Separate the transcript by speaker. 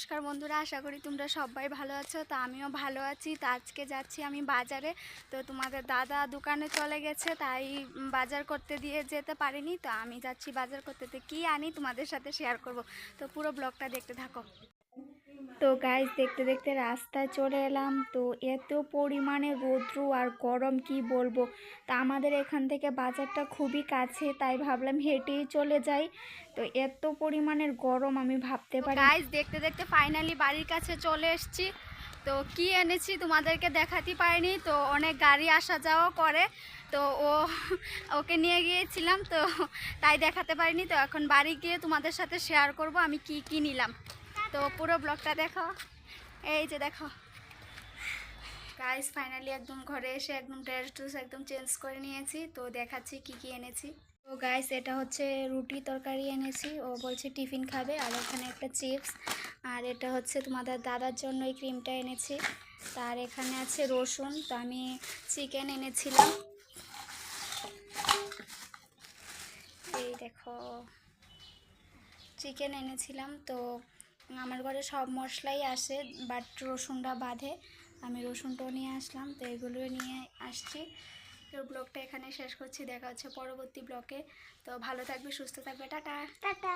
Speaker 1: নমস্কার বন্ধুরা, আশা করি তোমরা সবাই ভালো আছো। তা আমিও ভালো আছি। তা আজকে যাচ্ছি আমি বাজারে। তো তোমাদের দাদা দোকানে চলে গেছে, তাই বাজার করতে দিয়ে যেতে পারিনি। তো আমি যাচ্ছি বাজার করতে। তো কী আনি তোমাদের সাথে শেয়ার করব। তো পুরো ব্লগটা দেখতে থাকো। তো গাইজ দেখতে দেখতে রাস্তায় চলে এলাম। তো এত পরিমাণে রৌদ্র আর গরম কি বলব? তা আমাদের এখান থেকে বাজারটা খুবই কাছে তাই ভাবলাম হেঁটেই চলে যাই। তো এত পরিমাণের গরম আমি ভাবতে পারি গাইজ দেখতে দেখতে ফাইনালি বাড়ির কাছে চলে এসেছি। তো কি এনেছি তোমাদেরকে দেখাতে পারিনি। তো অনেক গাড়ি আসা যাওয়া করে। তো ও ওকে নিয়ে গিয়েছিলাম। তো তাই দেখাতে পারিনি। তো এখন বাড়ি গিয়ে তোমাদের সাথে শেয়ার করব আমি কি কি নিলাম। তো পুরো ব্লগটা দেখো। এই যে দেখো। গাইস ফাইনালি একদম ঘরে এসে একদম ড্রেস ট্রেস একদম চেঞ্জ করে নিয়েছি। তো দেখাচ্ছি কি কি এনেছি। তো গাইস এটা হচ্ছে রুটি তরকারি এনেছি। ও বলছে টিফিন খাবে। আর ওখানে একটা চিপস আর এটা হচ্ছে তোমাদের দাদার জন্য এই ক্রিমটা এনেছি। তার এখানে আছে রসুন। তো আমি চিকেন এনেছিলাম। এই দেখো। চিকেন এনেছিলাম। তো আমার ঘরে সব মশলাই আসে, বাট রসুনটা বাঁধে আমি রসুনটাও নিয়ে আসলাম, তো এগুলো নিয়ে আসছি। তো ব্লগটা এখানে শেষ করছি, দেখা হচ্ছে পরবর্তী ব্লকে তো ভালো থাকবে, সুস্থ থাকবে, টাটা। টাটা।